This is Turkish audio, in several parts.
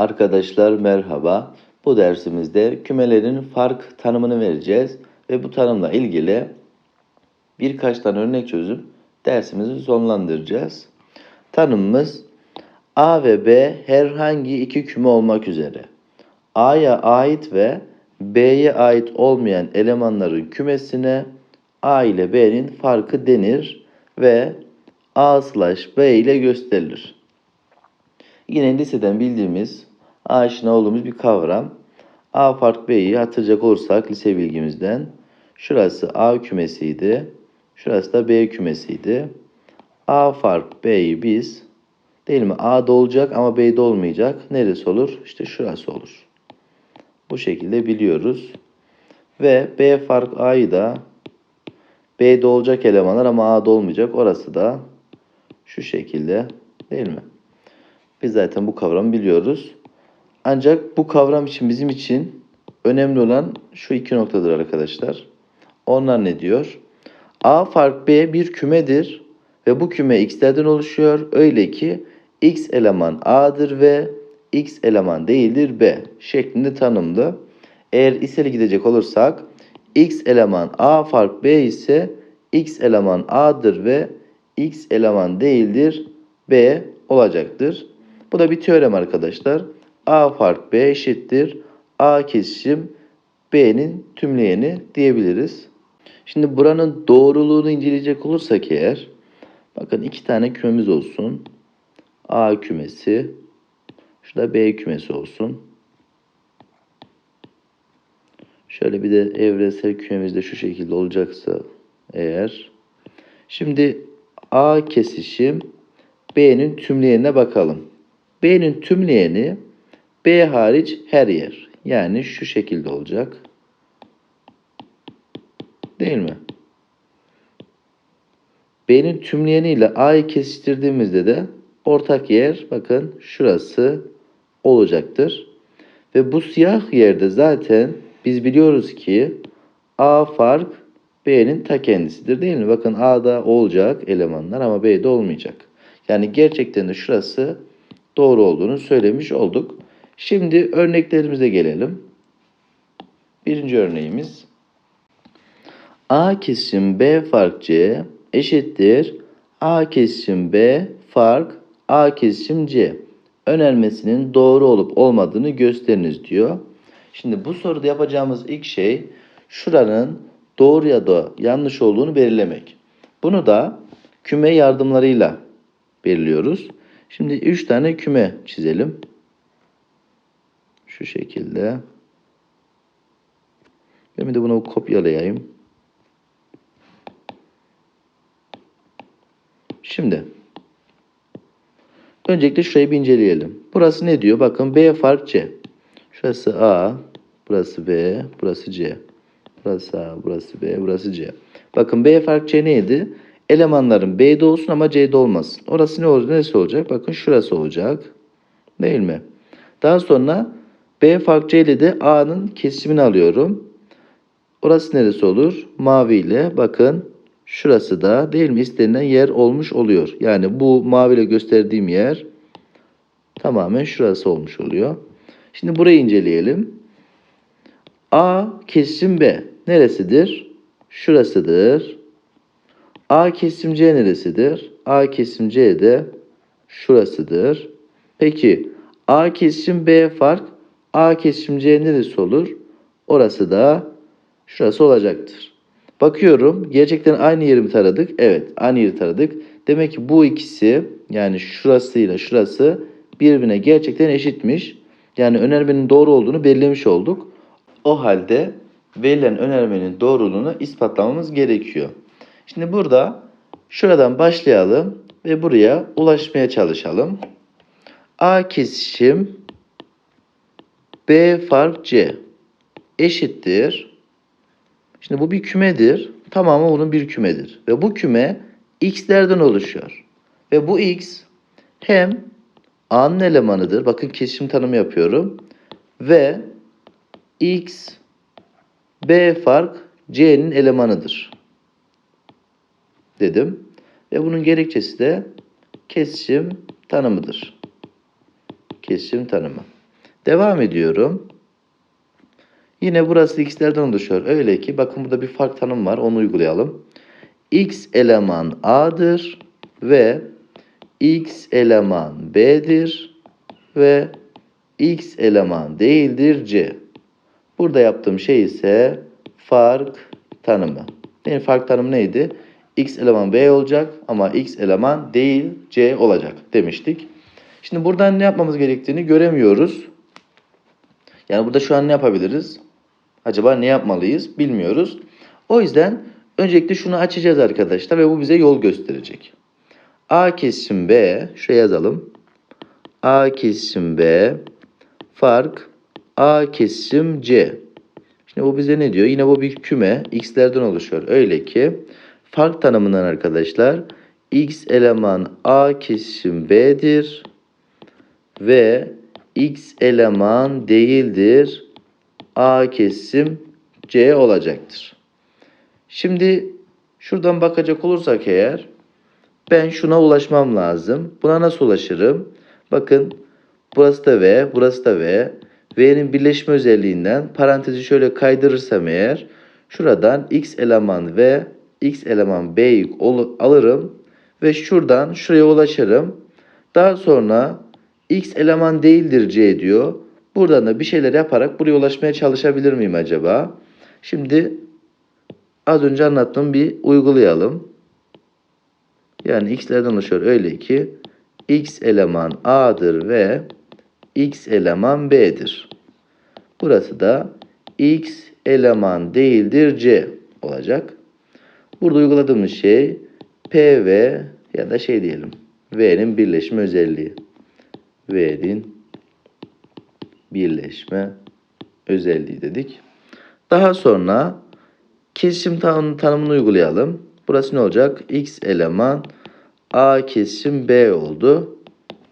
Arkadaşlar merhaba. Bu dersimizde kümelerin fark tanımını vereceğiz ve bu tanımla ilgili birkaç tane örnek çözüp dersimizi sonlandıracağız. Tanımımız A ve B herhangi iki küme olmak üzere A'ya ait ve B'ye ait olmayan elemanların kümesine A ile B'nin farkı denir ve A slash B ile gösterilir. Yine liseden bildiğimiz, aşina olduğumuz bir kavram. A fark B'yi hatırlayacak olursak lise bilgimizden. Şurası A kümesiydi. Şurası da B kümesiydi. A fark B'yi biz değil mi? A'da olacak ama B'de olmayacak. Neresi olur? İşte şurası olur. Bu şekilde biliyoruz. Ve B fark A'yı da B'de olacak elemanlar ama A'da olmayacak. Orası da şu şekilde değil mi? Biz zaten bu kavramı biliyoruz. Ancak bu kavram için bizim için önemli olan şu iki noktadır arkadaşlar. Onlar ne diyor? A fark B bir kümedir ve bu küme x'lerden oluşuyor. Öyle ki x eleman A'dır ve x eleman değildir B şeklinde tanımlı. Eğer iseli gidecek olursak x eleman A fark B ise x eleman A'dır ve x eleman değildir B olacaktır. Bu da bir teorem arkadaşlar. A fark B eşittir. A kesişim B'nin tümleyeni diyebiliriz. Şimdi buranın doğruluğunu inceleyecek olursak eğer bakın iki tane kümemiz olsun. A kümesi şurada B kümesi olsun. Şöyle bir de evresel kümemiz de şu şekilde olacaksa eğer. Şimdi A kesişim B'nin tümleyenine bakalım. B'nin tümleyeni B hariç her yer. Yani şu şekilde olacak. Değil mi? B'nin tümleyeni ile A'yı kesiştirdiğimizde de ortak yer bakın şurası olacaktır. Ve bu siyah yerde zaten biz biliyoruz ki A fark B'nin ta kendisidir değil mi? Bakın A'da olacak elemanlar ama B'de olmayacak. Yani gerçekten de şurası doğru olduğunu söylemiş olduk. Şimdi örneklerimize gelelim. Birinci örneğimiz A kesişim B fark C eşittir A kesişim B fark A kesişim C önermesinin doğru olup olmadığını gösteriniz diyor. Şimdi bu soruda yapacağımız ilk şey şuranın doğru ya da yanlış olduğunu belirlemek. Bunu da küme yardımlarıyla belirliyoruz. Şimdi 3 tane küme çizelim. Şu şekilde. Ben bir de bunu kopyalayayım. Şimdi öncelikle şurayı bir inceleyelim. Burası ne diyor? Bakın B fark C. Şurası A, burası B, burası C. Burası A, burası B, burası C. Bakın B fark C neydi? Elemanların B'de olsun ama C'de olmasın. Orası ne olacak? Neresi olacak? Bakın şurası olacak. Değil mi? Daha sonra B fark C ile de A'nın kesimini alıyorum. Orası neresi olur? Mavi ile bakın şurası da değil mi? İstenilen yer olmuş oluyor. Yani bu mavi ile gösterdiğim yer tamamen şurası olmuş oluyor. Şimdi burayı inceleyelim. A kesim B neresidir? Şurasıdır. A kesim C neresidir? A kesim C de şurasıdır. Peki A kesim B fark A kesim C neresi olur? Orası da şurası olacaktır. Bakıyorum gerçekten aynı yeri mi taradık? Evet aynı yeri taradık. Demek ki bu ikisi yani şurasıyla şurası birbirine gerçekten eşitmiş. Yani önermenin doğru olduğunu belirlemiş olduk. O halde verilen önermenin doğruluğunu ispatlamamız gerekiyor. Şimdi burada şuradan başlayalım ve buraya ulaşmaya çalışalım. A kesişim B fark C eşittir. Şimdi bu bir kümedir. Tamamı bunun bir kümedir. Ve bu küme x'lerden oluşuyor. Ve bu x hem A'nın elemanıdır. Bakın kesişim tanımı yapıyorum. Ve x B fark C'nin elemanıdır. Dedim. Ve bunun gerekçesi de kesişim tanımıdır. Kesişim tanımı. Devam ediyorum. Yine burası x'lerden oluşuyor. Öyle ki bakın burada bir fark tanım var. Onu uygulayalım. x eleman a'dır ve x eleman b'dir ve x eleman değildir c. Burada yaptığım şey ise fark tanımı. Benim fark tanımı neydi? x eleman b olacak ama x eleman değil c olacak demiştik. Şimdi buradan ne yapmamız gerektiğini göremiyoruz. Yani burada şu an ne yapabiliriz? Acaba ne yapmalıyız? Bilmiyoruz. O yüzden öncelikle şunu açacağız arkadaşlar ve bu bize yol gösterecek. A kesişim B, şuraya yazalım. A kesişim B, fark A kesişim C. Şimdi bu bize ne diyor? Yine bu bir küme x'lerden oluşuyor. Öyle ki fark tanımından arkadaşlar x eleman A kesişim B'dir ve x eleman değildir A kesim C olacaktır. Şimdi şuradan bakacak olursak eğer ben şuna ulaşmam lazım. Buna nasıl ulaşırım? Bakın burası da V, burası da V. V'nin birleşme özelliğinden parantezi şöyle kaydırırsam eğer şuradan x eleman V, x eleman B'yi alırım ve şuradan şuraya ulaşırım. Daha sonra x eleman değildir C diyor. Buradan da bir şeyler yaparak buraya ulaşmaya çalışabilir miyim acaba? Şimdi az önce anlattığım bir uygulayalım. Yani x'lerden oluşuyor öyle ki x eleman a'dır ve x eleman b'dir. Burası da x eleman değildir c olacak. Burada uyguladığımız şey p v ya da şey diyelim v'nin birleşme özelliği. V'nin birleşme özelliği dedik. Daha sonra kesişim tanım, tanımını uygulayalım. Burası ne olacak? X eleman A kesişim B oldu.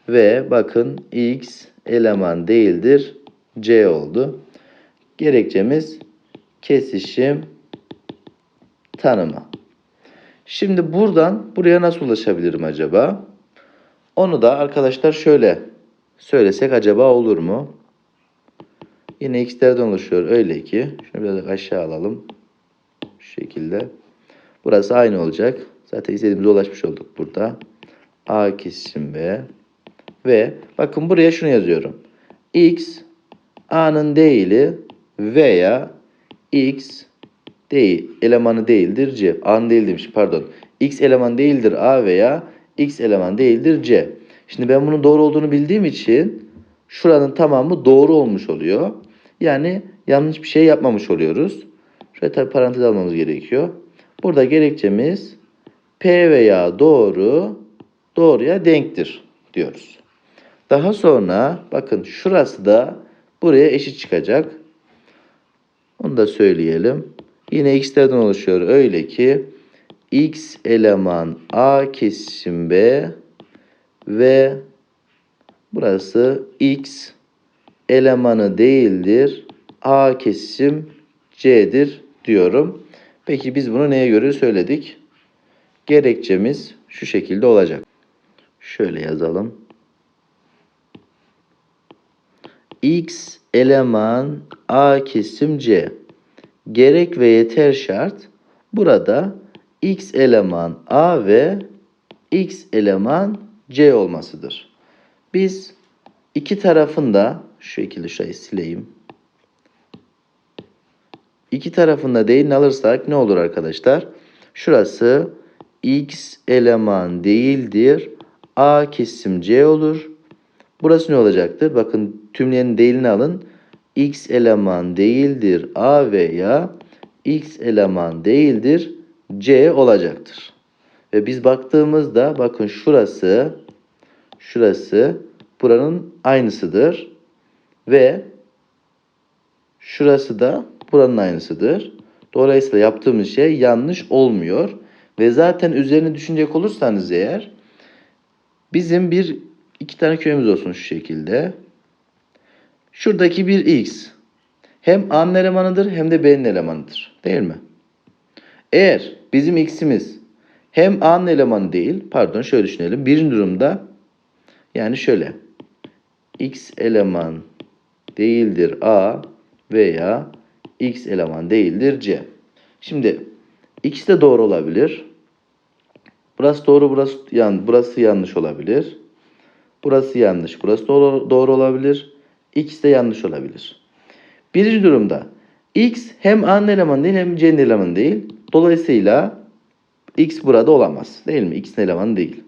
Ve bakın X eleman değildir C oldu. Gerekçemiz kesişim tanımı. Şimdi buradan buraya nasıl ulaşabilirim acaba? Onu da arkadaşlar şöyle söylesek acaba olur mu? Yine x'lerden oluşuyor öyle ki. Şunu biraz aşağı alalım. Şu şekilde. Burası aynı olacak. Zaten istediğimize ulaşmış olduk burada. A kesişim B. Ve bakın buraya şunu yazıyorum. X A'nın değili veya X değil elemanı değildir C. A'nın değil demiş pardon. X eleman değildir A veya X eleman değildir C. Şimdi ben bunun doğru olduğunu bildiğim için şuranın tamamı doğru olmuş oluyor. Yani yanlış bir şey yapmamış oluyoruz. Şöyle tabi parantez almamız gerekiyor. Burada gerekçemiz P veya doğru doğruya denktir diyoruz. Daha sonra bakın şurası da buraya eşit çıkacak. Onu da söyleyelim. Yine x'lerden oluşuyor. Öyle ki x eleman a kesişim b ve burası x elemanı değildir. A kesişim C'dir diyorum. Peki biz bunu neye göre söyledik? Gerekçemiz şu şekilde olacak. Şöyle yazalım. X eleman A kesim C. Gerek ve yeter şart burada X eleman A ve X eleman C olmasıdır. Biz iki tarafında şu şekilde şurayı sileyim. İki tarafında değilini alırsak ne olur arkadaşlar? Şurası x eleman değildir. A kesim C olur. Burası ne olacaktır? Bakın tümleyenin değilini alın. x eleman değildir A veya x eleman değildir C olacaktır. Ve biz baktığımızda bakın şurası şurası buranın aynısıdır. Ve şurası da buranın aynısıdır. Dolayısıyla yaptığımız şey yanlış olmuyor. Ve zaten üzerine düşünecek olursanız eğer bizim bir iki tane köyümüz olsun şu şekilde. Şuradaki bir x hem A'nın elemanıdır hem de B'nin elemanıdır. Değil mi? Eğer bizim x'imiz hem A'nın elemanı değil, pardon şöyle düşünelim. Birinci durumda yani şöyle x eleman değildir A veya X eleman değildir C. Şimdi ikisi de doğru olabilir. Burası doğru, burası yan, burası yanlış olabilir. Burası yanlış, burası doğru, doğru olabilir. İkisi de yanlış olabilir. Birinci durumda X hem A'nın elemanı değil hem C'nin elemanı değil. Dolayısıyla X burada olamaz. Değil mi? X'in elemanı değil.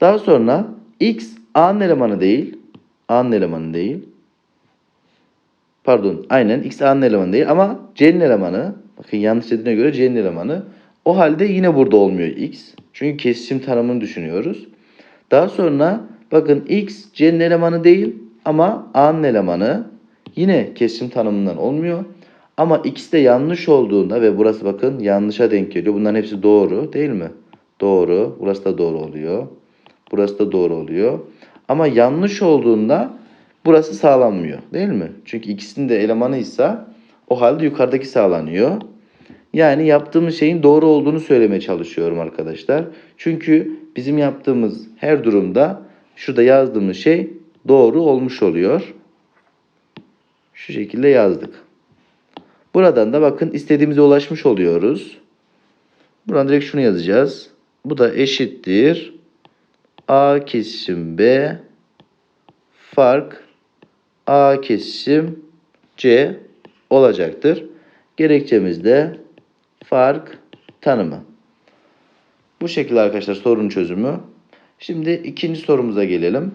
Daha sonra X A'nın elemanı değil. A'nın elemanı değil. Pardon aynen X A'nın elemanı değil ama C'nin elemanı. Bakın yanlış dediğine göre C'nin elemanı. O halde yine burada olmuyor X. Çünkü kesişim tanımını düşünüyoruz. Daha sonra bakın X C'nin elemanı değil ama A'nın elemanı. Yine kesişim tanımından olmuyor. Ama ikisi de yanlış olduğunda ve burası bakın yanlışa denk geliyor. Bunların hepsi doğru değil mi? Doğru. Burası da doğru oluyor. Burası da doğru oluyor. Ama yanlış olduğunda burası sağlanmıyor değil mi? Çünkü ikisinin de elemanıysa o halde yukarıdaki sağlanıyor. Yani yaptığımız şeyin doğru olduğunu söylemeye çalışıyorum arkadaşlar. Çünkü bizim yaptığımız her durumda şurada yazdığımız şey doğru olmuş oluyor. Şu şekilde yazdık. Buradan da bakın istediğimize ulaşmış oluyoruz. Buradan direkt şunu yazacağız. Bu da eşittir. A kesişim B fark A kesişim C olacaktır. Gerekçemiz de fark tanımı. Bu şekilde arkadaşlar sorunun çözümü. Şimdi ikinci sorumuza gelelim.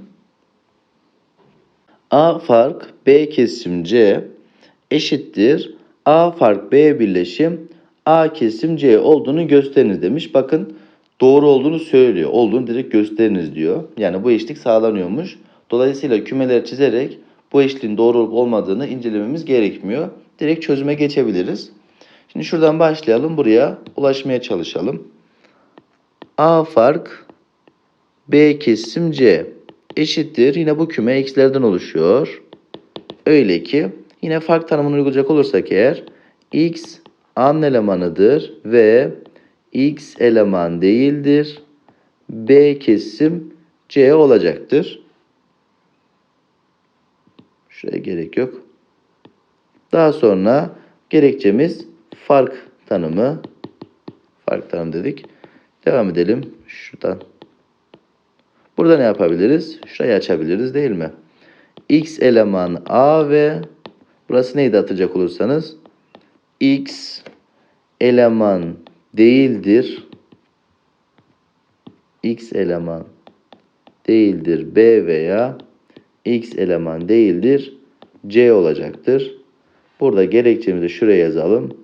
A fark B kesim C eşittir. A fark B birleşim A kesim C olduğunu gösteriniz demiş. Bakın doğru olduğunu söylüyor. Olduğunu direkt gösteriniz diyor. Yani bu eşlik sağlanıyormuş. Dolayısıyla kümeleri çizerek bu eşliğin doğru olup olmadığını incelememiz gerekmiyor. Direkt çözüme geçebiliriz. Şimdi şuradan başlayalım. Buraya ulaşmaya çalışalım. A fark B kesim C eşittir. Yine bu küme x'lerden oluşuyor. Öyle ki yine fark tanımını uygulayacak olursak eğer x an elemanıdır ve x eleman değildir. B kesim C olacaktır. Şuraya gerek yok. Daha sonra gerekçemiz fark tanımı. Fark tanımı dedik. Devam edelim. Şuradan. Burada ne yapabiliriz? Şurayı açabiliriz değil mi? X eleman A ve burası neydi atacak olursanız? X eleman değildir. X eleman değildir B veya X eleman değildir C olacaktır. Burada gerekçemizi şuraya yazalım.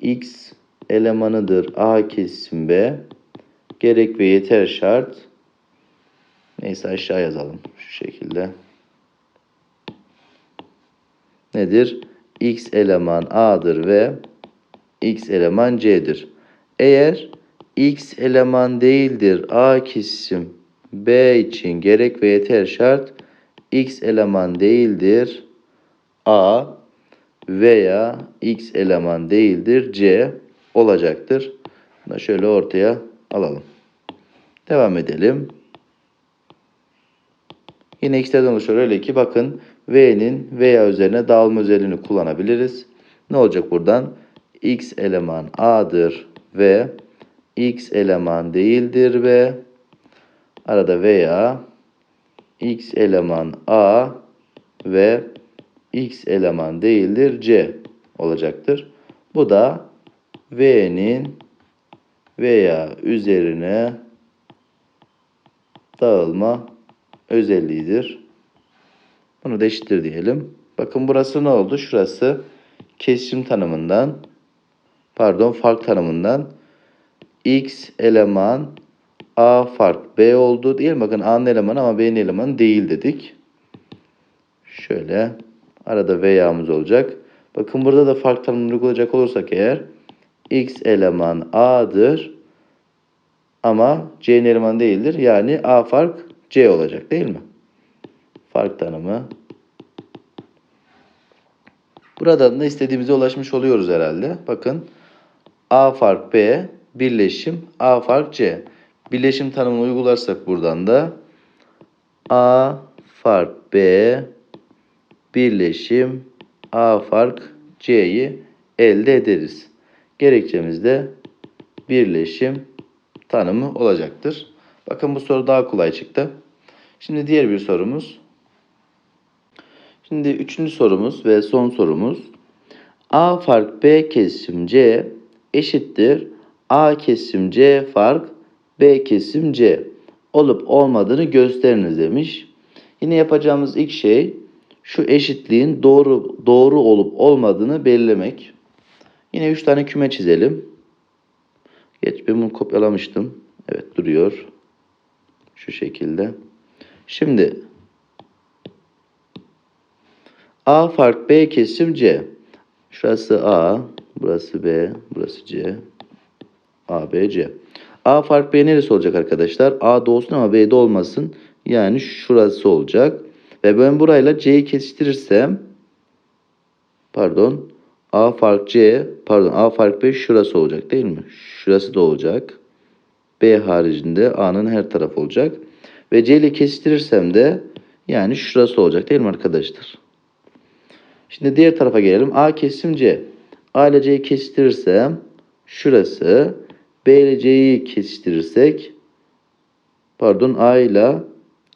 X elemanıdır A kesim B. Gerek ve yeter şart. Neyse aşağı yazalım şu şekilde. Nedir? X eleman A'dır ve X eleman C'dir. Eğer X eleman değildir A kesim B için gerek ve yeter şart X eleman değildir A veya X eleman değildir C olacaktır. Bunu şöyle ortaya alalım. Devam edelim. Yine x'lerden oluşuyor. Öyle ki bakın v'nin veya üzerine dağılma özelliğini kullanabiliriz. Ne olacak buradan? x eleman a'dır ve x eleman değildir ve arada veya x eleman a ve x eleman değildir c olacaktır. Bu da v'nin veya üzerine dağılma özelliğidir. Bunu da eşittir diyelim. Bakın burası ne oldu? Şurası kesişim tanımından pardon fark tanımından x eleman a fark b oldu mi? Bakın a'nın elemanı ama b'nin elemanı değil dedik. Şöyle arada veya'mız olacak. Bakın burada da fark tanımını uygulayacak olursak eğer x eleman a'dır ama c'nin elemanı değildir. Yani a fark c olacak değil mi? Fark tanımı. Buradan da istediğimize ulaşmış oluyoruz herhalde. Bakın a fark b birleşim a fark c. Birleşim tanımını uygularsak buradan da a fark B birleşim A fark C'yi elde ederiz. Gerekçemiz de birleşim tanımı olacaktır. Bakın bu soru daha kolay çıktı. Şimdi diğer bir sorumuz. Şimdi üçüncü sorumuz ve son sorumuz. A fark B kesim C eşittir. A kesim C fark B kesim C olup olmadığını gösteriniz demiş. Yine yapacağımız ilk şey şu eşitliğin doğru doğru olup olmadığını belirlemek. Yine 3 tane küme çizelim. Geç ben bunu kopyalamıştım. Evet duruyor. Şu şekilde. Şimdi A fark B kesim C. Şurası A, burası B, burası C. A, B, C. A fark B neresi olacak arkadaşlar? A'da olsun ama B'de olmasın. Yani şurası olacak. Ve ben burayla C'yi kesiştirirsem pardon A fark C pardon A fark B şurası olacak değil mi? Şurası da olacak. B haricinde A'nın her tarafı olacak. Ve C ile kesiştirirsem de yani şurası olacak değil mi arkadaşlar? Şimdi diğer tarafa gelelim. A kesim C. A ile C'yi kesiştirirsem şurası. B ile C'yi kesiştirirsek pardon A ile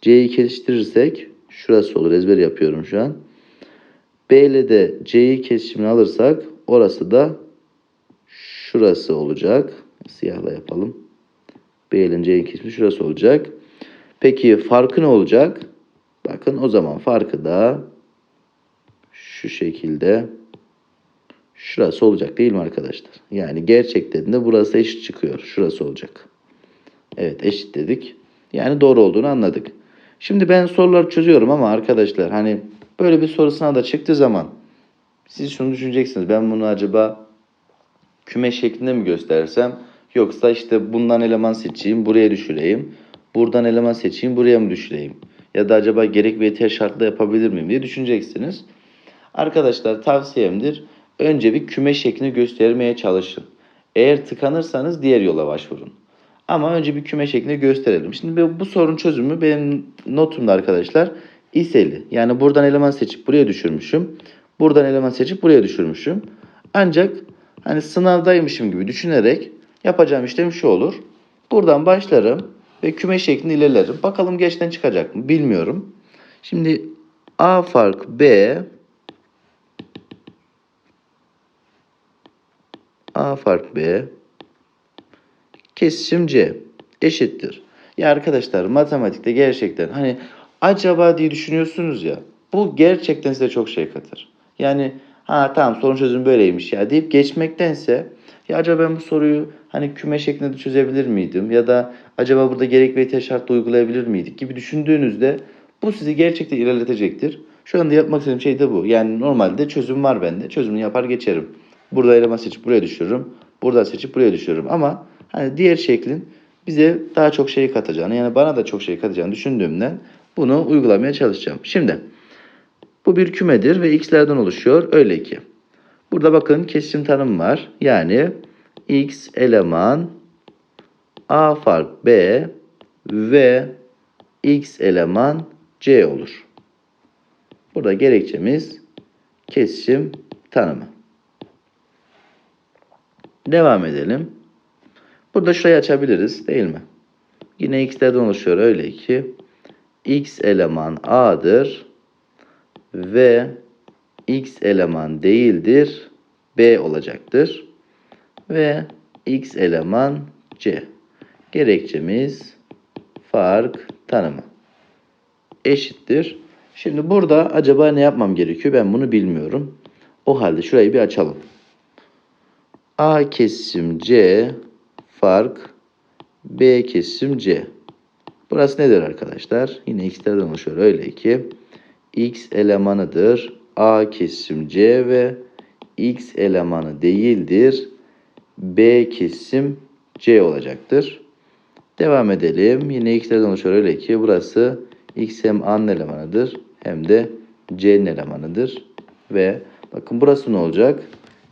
C'yi kesiştirirsek şurası olur. Ezber yapıyorum şu an. B ile de C'yi kesişimini alırsak orası da şurası olacak. Siyahla yapalım. B ile C'yi kesişimi şurası olacak. Peki farkı ne olacak? Bakın o zaman farkı da şu şekilde şurası olacak değil mi arkadaşlar? Yani gerçekten de burası eşit çıkıyor. Şurası olacak. Evet eşit dedik. Yani doğru olduğunu anladık. Şimdi ben soruları çözüyorum ama arkadaşlar hani böyle bir sorusuna da çıktığı zaman siz şunu düşüneceksiniz. Ben bunu acaba küme şeklinde mi göstersem yoksa işte bundan eleman seçeyim buraya düşüreyim. Buradan eleman seçeyim buraya mı düşüreyim? Ya da acaba gerek ve yeter şartla yapabilir miyim diye düşüneceksiniz. Arkadaşlar tavsiyemdir. Önce bir küme şeklini göstermeye çalışın. Eğer tıkanırsanız diğer yola başvurun. Ama önce bir küme şeklini gösterelim. Şimdi bu sorun çözümü benim notumda arkadaşlar iseli. Yani buradan eleman seçip buraya düşürmüşüm. Buradan eleman seçip buraya düşürmüşüm. Ancak hani sınavdaymışım gibi düşünerek yapacağım işlem şu olur. Buradan başlarım ve küme şeklinde ilerlerim. Bakalım geçten çıkacak mı bilmiyorum. Şimdi A fark B A fark B kesişim C eşittir. Ya arkadaşlar matematikte gerçekten hani acaba diye düşünüyorsunuz ya bu gerçekten size çok şey katır. Yani ha tamam sorun çözüm böyleymiş ya deyip geçmektense ya acaba ben bu soruyu hani küme şeklinde de çözebilir miydim ya da acaba burada gerek ve ihtiyaç şartla uygulayabilir miydik gibi düşündüğünüzde bu sizi gerçekten ilerletecektir. Şu anda yapmak istediğim şey de bu. Yani normalde çözüm var bende. Çözümünü yapar geçerim. Burada eleman seçip buraya düşürürüm. Buradan seçip buraya düşürürüm. Ama hani diğer şeklin bize daha çok şey katacağını yani bana da çok şey katacağını düşündüğümden bunu uygulamaya çalışacağım. Şimdi bu bir kümedir ve x'lerden oluşuyor. Öyle ki. Burada bakın kesişim tanımı var. Yani x eleman a fark b ve x eleman c olur. Burada gerekçemiz kesişim tanımı. Devam edelim. Burada şurayı açabiliriz değil mi? Yine x'lerden oluşuyor öyle ki x eleman a'dır ve x eleman değildir b olacaktır. Ve x eleman c. Gerekçemiz fark tanımı. Eşittir. Şimdi burada acaba ne yapmam gerekiyor ben bunu bilmiyorum. O halde şurayı bir açalım. A kesim C fark B kesim C. Burası nedir arkadaşlar? Yine x'lerden oluşuyor öyle ki x elemanıdır A kesim C ve x elemanı değildir B kesim C olacaktır. Devam edelim. Yine x'lerden oluşuyor öyle ki burası x hem A'nın elemanıdır hem de C'nin elemanıdır. Ve bakın burası ne olacak?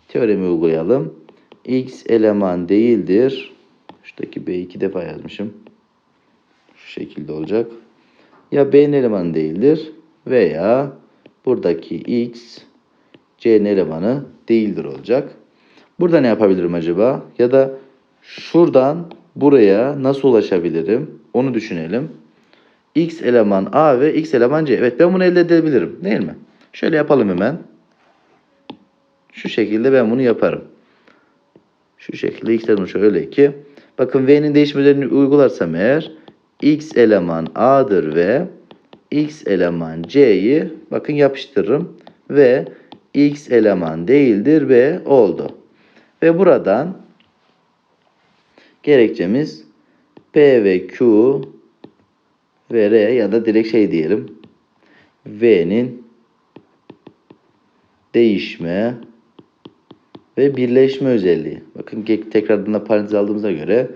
Teoremi uygulayalım. X eleman değildir. Şuradaki B iki defa yazmışım. Şu şekilde olacak. Ya B'nin elemanı değildir veya buradaki x c'nin elemanı değildir olacak. Burada ne yapabilirim acaba? Ya da şuradan buraya nasıl ulaşabilirim? Onu düşünelim. x eleman a ve x eleman c. Evet ben bunu elde edebilirim değil mi? Şöyle yapalım hemen. Şu şekilde ben bunu yaparım. Şu şekilde x eleman şöyle ki. Bakın v'nin değişmelerini uygularsam eğer x eleman a'dır ve x eleman c'yi bakın yapıştırırım ve x eleman değildir b oldu. Ve buradan gerekçemiz p ve q ve r ya da direkt şey diyelim. v'nin değişme ve birleşme özelliği. Bakın tekrardan da parantez aldığımıza göre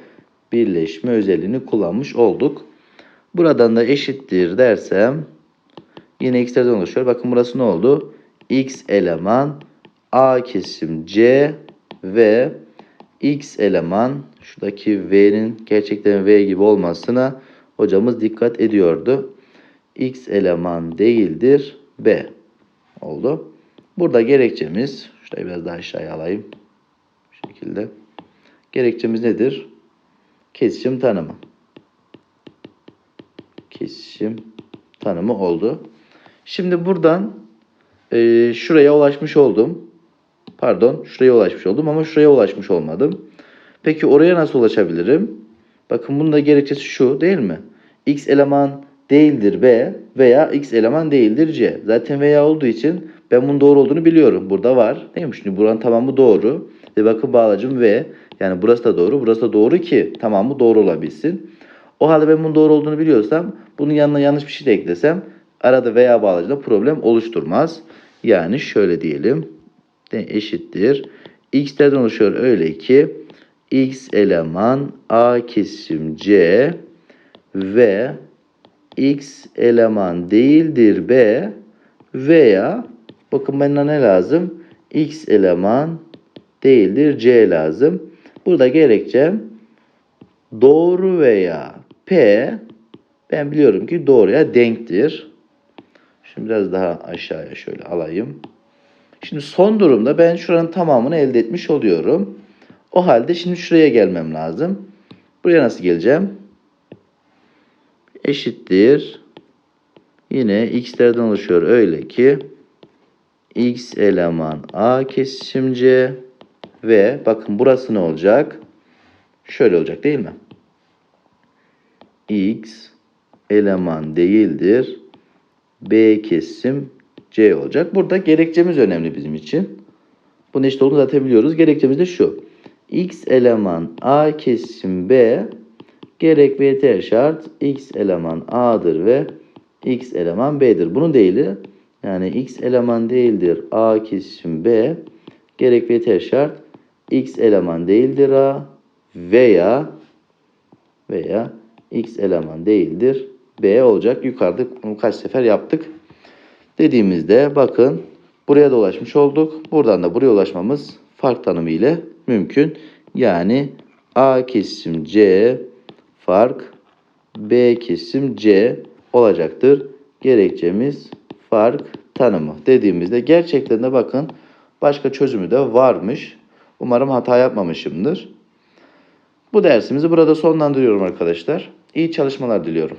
birleşme özelliğini kullanmış olduk. Buradan da eşittir dersem yine x'lerden oluşuyor. Bakın burası ne oldu? x eleman a kesim c ve x eleman şuradaki v'nin gerçekten v gibi olmasına hocamız dikkat ediyordu. x eleman değildir b oldu. Burada gerekçemiz şurayı biraz daha aşağıya alayım. Bu şekilde. Gerekçemiz nedir? Kesişim tanımı. Kesişim tanımı oldu. Şimdi buradan e, şuraya ulaşmış oldum. Pardon, şuraya ulaşmış oldum ama şuraya ulaşmış olmadım. Peki oraya nasıl ulaşabilirim? Bakın bunun da gerekçesi şu değil mi? X eleman değildir B veya X eleman değildir C. Zaten veya olduğu için ben bunun doğru olduğunu biliyorum. Burada var. Değil mi? Şimdi buranın tamamı doğru. Ve bakın bağlacım V. Yani burası da doğru. Burası da doğru ki tamamı doğru olabilsin. O halde ben bunun doğru olduğunu biliyorsam bunun yanına yanlış bir şey de eklesem arada veya bağlacıda problem oluşturmaz. Yani şöyle diyelim. Eşittir. X'lerden oluşuyor öyle ki X eleman A kesim C ve X eleman değildir B veya bakın bana ne lazım? X eleman değildir C lazım. Burada gerekçem doğru veya P ben biliyorum ki doğruya denktir. Şimdi biraz daha aşağıya şöyle alayım. Şimdi son durumda ben şuranın tamamını elde etmiş oluyorum. O halde şimdi şuraya gelmem lazım. Buraya nasıl geleceğim? Eşittir. Yine x'lerden oluşuyor öyle ki x eleman a kesişim c ve bakın burası ne olacak? Şöyle olacak değil mi? x eleman değildir. B kesim C olacak. Burada gerekçemiz önemli bizim için. Bunun eşit olduğunu zaten biliyoruz. Gerekçemiz de şu. X eleman A kesim B gerek ve yeter şart X eleman A'dır ve X eleman B'dir. Bunun değili yani X eleman değildir A kesim B gerek ve yeter şart X eleman değildir A veya veya X eleman değildir B olacak. Yukarıda bunu kaç sefer yaptık. Dediğimizde bakın buraya da ulaşmış olduk. Buradan da buraya ulaşmamız fark tanımı ile mümkün. Yani A kesim C fark B kesim C olacaktır. Gerekçemiz fark tanımı dediğimizde gerçekten de bakın başka çözümü de varmış. Umarım hata yapmamışımdır. Bu dersimizi burada sonlandırıyorum arkadaşlar. İyi çalışmalar diliyorum.